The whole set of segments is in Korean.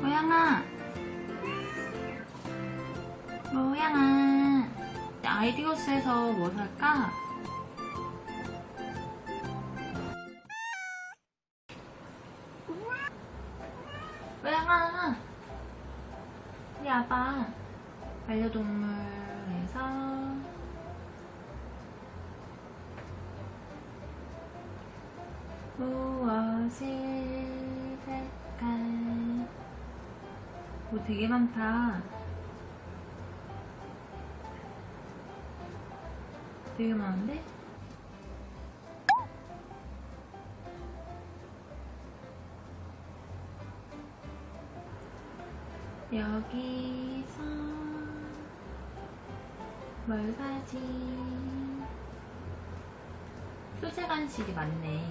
모양아. 모양아. 아이디어스에서 뭐 살까? 모양아. 우리 아빠. 반려동물에서 무엇을 뭐 되게 많다. 되게 많은데? 여기서 뭘 사지? 수제 간식이 많네.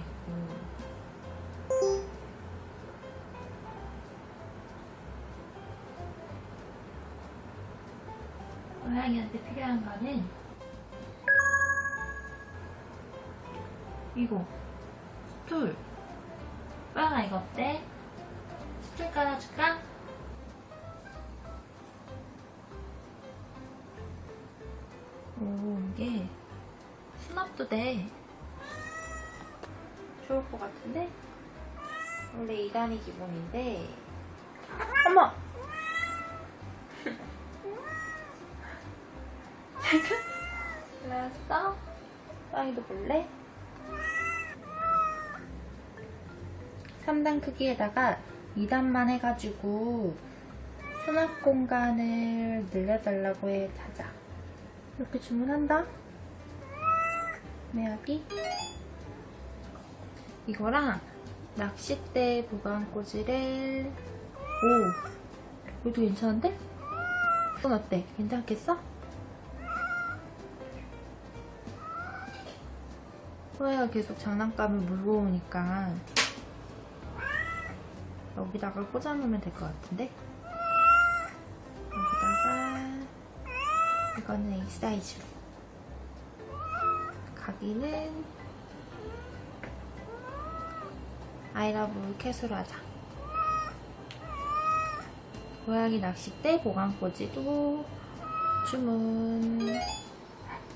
있고. 고양이한테 필요한 거는 이거 스툴. 고양아 이거 어때? 스툴 깔아줄까? 오 이게 수납도 돼. 좋을 것 같은데? 원래 2단이 기본인데 어머! 알았어? 빵이도 볼래? 3단 크기에다가 2단만 해가지고 수납 공간을 늘려달라고 해 자자 이렇게 주문한다 매야기 이거랑 낚싯대 보관 꼬지를 오 이것도 괜찮은데? 이건 어때? 괜찮겠어? 호야가 계속 장난감을 물고 오니까 여기다가 꽂아놓으면 될 것 같은데? 여기다가 이거는 A 사이즈로. 가기는 아이러브 캣으로 하자. 고양이 낚싯대 보관꽂이도 주문.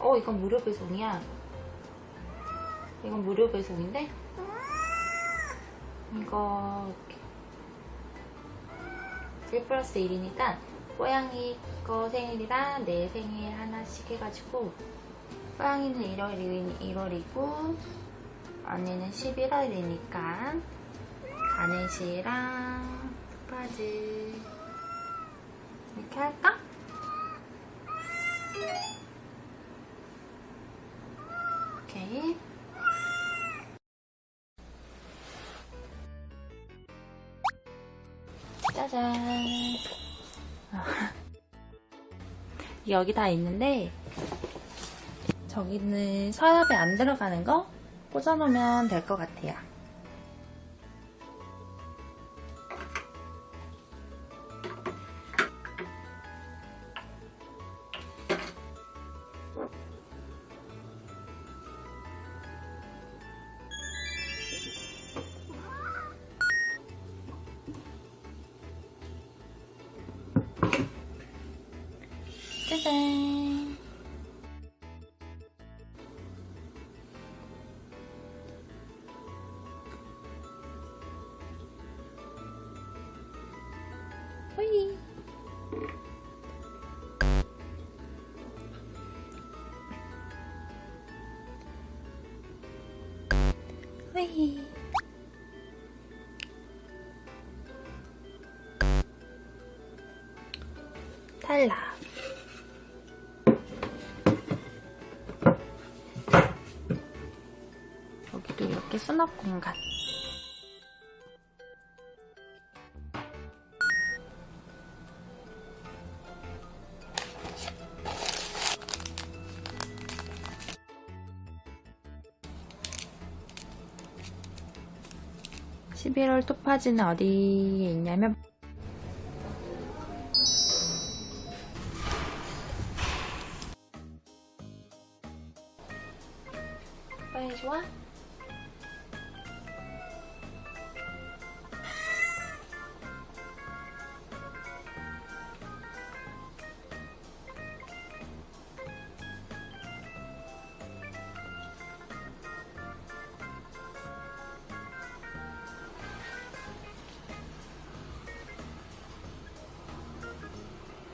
어 이건 무료 배송이야 이건 무료 배송인데? 이거 이렇게. 1 플러스 1이니까 고양이 거 생일이랑 내 생일 하나씩 해가지고 고양이는 1월 1월이고 언니는 11월이니까 가넷이랑 스파즈 이렇게 할까? 짜잔. 여기 다 있는데 저기는 서랍에 안 들어가는 거? 꽂아놓으면 될 것 같아요. 짜잔. 호이. 호이. 탈락. 수납 공간. (11월) 토파지는 어디에 있냐면 빨리 좋아?